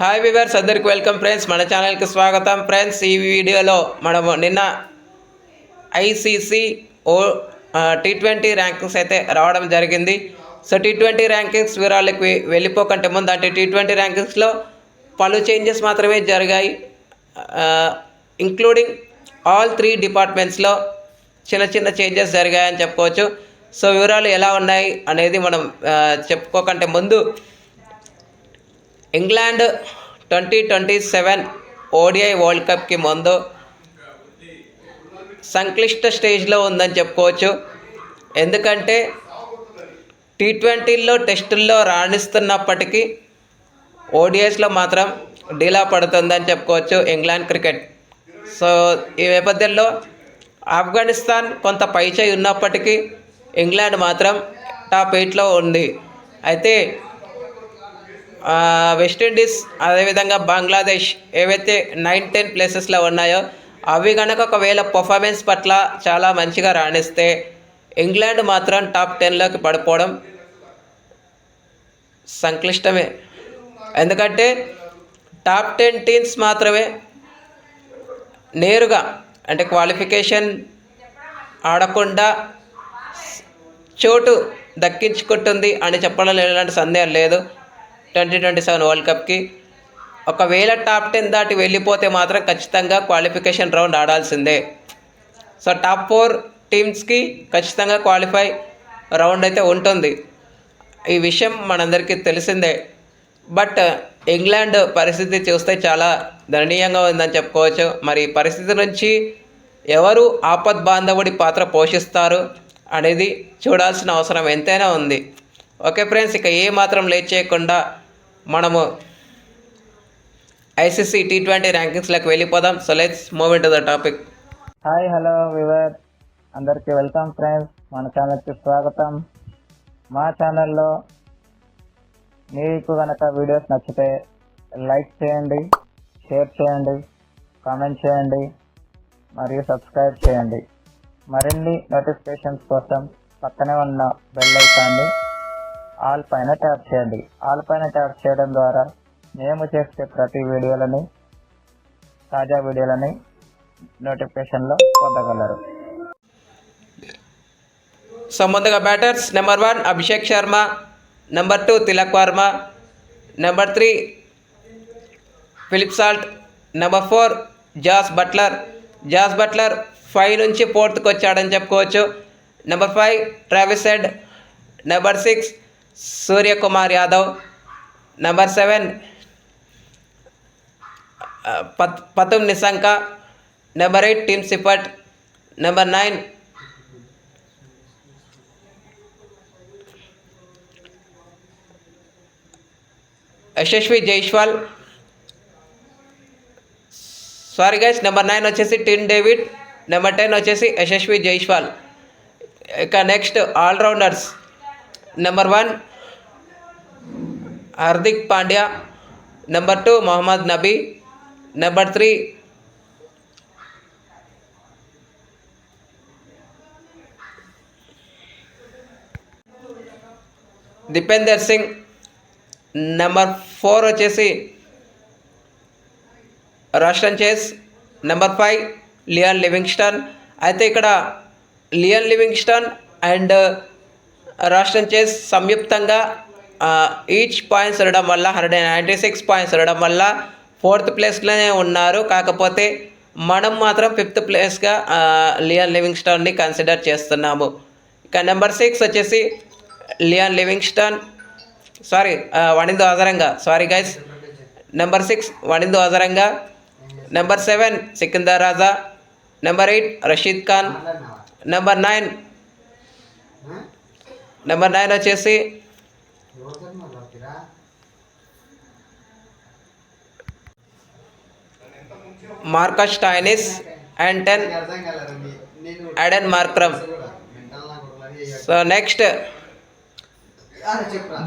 Hi viewers అందరికి welcome friends మన ఛానల్కి స్వాగతం. ఫ్రెండ్స్ ఈ వీడియోలో మనము నిన్న ఐసీసీ ఓ టీ ట్వంటీ ర్యాంకింగ్స్ అయితే రావడం జరిగింది. సో టీ ట్వంటీ ర్యాంకింగ్స్ వివరాలకి వెళ్ళిపోకంటే ముందు అంటే టీ ట్వంటీ ర్యాంకింగ్స్లో పలు చేంజెస్ మాత్రమే జరిగాయి. ఇంక్లూడింగ్ ఆల్ త్రీ డిపార్ట్మెంట్స్లో చిన్న చిన్న చేంజెస్ జరిగాయని చెప్పుకోవచ్చు. సో వివరాలు ఎలా ఉన్నాయి అనేది మనం చెప్పుకోకంటే ముందు England twenty twenty seven ODI world కప్కి ముందు సంక్లిష్ట స్టేజ్లో ఉందని చెప్పుకోవచ్చు. ఎందుకంటే టీ ట్వంటీల్లో టెస్టుల్లో రాణిస్తున్నప్పటికీ ఓడిఎస్లో మాత్రం డీలా పడుతుందని చెప్పుకోవచ్చు ఇంగ్లాండ్ క్రికెట్. సో ఈ నేపథ్యంలో ఆఫ్ఘనిస్తాన్ కొంత పైచేయి ఉన్నప్పటికీ ఇంగ్లాండ్ మాత్రం టాప్ ఎయిట్లో ఉంది. అయితే వెస్టిండీస్ అదేవిధంగా బంగ్లాదేశ్ ఏవైతే నైన్ టెన్ ప్లేసెస్లో ఉన్నాయో అవి కనుక ఒకవేళ పర్ఫార్మెన్స్ పట్ల చాలా మంచిగా రాణిస్తే ఇంగ్లాండ్ మాత్రం టాప్ టెన్లోకి పడిపోవడం సంక్లిష్టమే. ఎందుకంటే టాప్ టెన్ టీమ్స్ మాత్రమే నేరుగా అంటే క్వాలిఫికేషన్ ఆడకుండా చోటు దక్కించుకుంటుంది అని చెప్పడం ఎలాంటి సందేహం లేదు. ట్వంటీ ట్వంటీ సెవెన్ వరల్డ్ కప్కి. ఒకవేళ టాప్ టెన్ దాటి వెళ్ళిపోతే మాత్రం ఖచ్చితంగా క్వాలిఫికేషన్ రౌండ్ ఆడాల్సిందే. సో టాప్ ఫోర్ టీమ్స్కి ఖచ్చితంగా క్వాలిఫై రౌండ్ అయితే ఉంటుంది. ఈ విషయం మనందరికీ తెలిసిందే. బట్ ఇంగ్లాండ్ పరిస్థితి చూస్తే చాలా దయనీయంగా ఉందని చెప్పుకోవచ్చు. మరి పరిస్థితి నుంచి ఎవరు ఆపద్ బాంధవుడి పాత్ర పోషిస్తారు అనేది చూడాల్సిన అవసరం ఎంతైనా ఉంది. ఓకే ఫ్రెండ్స్ ఇక ఏ మాత్రం లేట్ చేయకుండా మనము ఐసీసీ టీ ట్వంటీ ర్యాంకింగ్స్లోకి వెళ్ళిపోదాం. So let's move into the topic hi hello viewer అందరికీ వెల్కమ్ ఫ్రెండ్స్ మన ఛానల్కి స్వాగతం. మా ఛానల్లో మీకు కనుక వీడియోస్ నచ్చితే లైక్ చేయండి షేర్ చేయండి కామెంట్ చేయండి మరియు సబ్స్క్రైబ్ చేయండి. మరిన్ని నోటిఫికేషన్స్ కోసం పక్కనే ఉన్న బెల్ ఐకాన్ని ఆల్ పైన ట్యాప్ చేయండి. ఆల్ పైన ట్యాప్ చేయడం ద్వారా మేము చేసే ప్రతి వీడియోలని తాజా వీడియోలని నోటిఫికేషన్లో పొందగలరు. సో ముందుగా batters number one Abhishek Sharma number two Tilak Varma number three Philip Salt number four Jos Buttler. Jos Buttler five నుంచి ఫోర్త్కి వచ్చాడని చెప్పుకోవచ్చు. Number five Travis Head number six Suryakumar Yadav number seven పత్ Pathum Nissanka number eight Tim Seifert number nine Yashasvi Jaiswal. Sorry guys number nine వచ్చేసి Tim David number ten వచ్చేసి యశస్వి జైష్వాల్. ఇక next allrounders number one Hardik Pandya number two Mohammad Nabi number three Dipendra Singh number four వచ్చేసి రాష్ట్రం చేస్ number five లియన్ Livingstone అయితే ఇక్కడ లియన్ Livingstone and రాష్ట్రం చేస్ సంయుక్తంగా ఈచ్ పాయింట్స్ ఉండడం వల్ల hundred and ninety six points ఉండడం వల్ల ఫోర్త్ ప్లేస్లోనే ఉన్నారు. కాకపోతే మనం మాత్రం ఫిఫ్త్ ప్లేస్గా లియన్ లివింగ్స్టన్ని కన్సిడర్ చేస్తున్నాము. ఇక నెంబర్ సిక్స్ వచ్చేసి Liam Livingstone sorry Wanindu Hasaranga sorry guys number six Wanindu Hasaranga number seven Sikandar Raza. Number eight Rashid Khan. Number nine number nine వచ్చేసి Marcus Stoinis and ten Aiden Markram. So next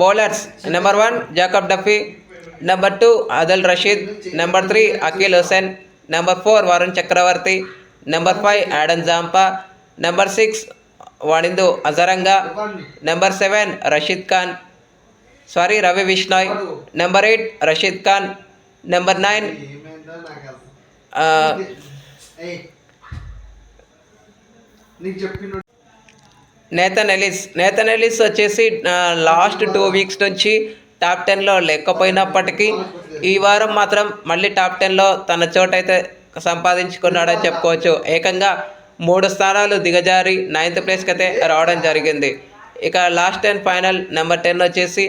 bowlers number one Jacob Duffy number two Adil Rashid number three Akeal Hosein number four Varun Chakravarthy number five Adam Zampa number six Wanindu Hasaranga. Number seven Rashid Khan sorry Ravi Bishnoi number eight Rashid Khan number nine Nathan Ellis Nathan Ellis వచ్చేసి last two weeks నుంచి top టెన్లో లేకపోయినప్పటికీ ఈ వారం మాత్రం మళ్ళీ top టెన్లో తన చోటైతే సంపాదించుకున్నాడని చెప్పుకోవచ్చు. ఏకంగా మూడు స్థానాలు దిగజారి నైన్త్ ప్లేస్కి అయితే రావడం జరిగింది. ఇక last ten final number ten వచ్చేసి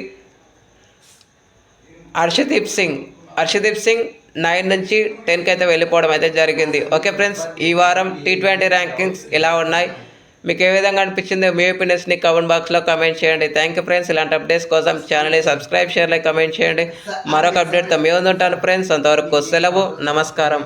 హర్షదీప్ సింగ్. హర్షదీప్ సింగ్ నైన్ నుంచి టెన్కి అయితే వెళ్ళిపోవడం అయితే జరిగింది. ఓకే ఫ్రెండ్స్ ఈ వారం టీ ట్వంటీ ర్యాంకింగ్స్ ఇలా ఉన్నాయి? మీకు ఏ విధంగా అనిపించిందో? మీ ఒపీనియన్స్ని కమెంట్ బాక్స్లో కమెంట్ చేయండి. థ్యాంక్ యూ ఫ్రెండ్స్ ఇలాంటి అప్డేట్స్ కోసం ఛానల్ని సబ్స్క్రైబ్ షేర్ కమెంట్ చేయండి. మరొక అప్డేట్తో మేము ఉంటాను ఫ్రెండ్స్ అంతవరకు సెలవు నమస్కారం.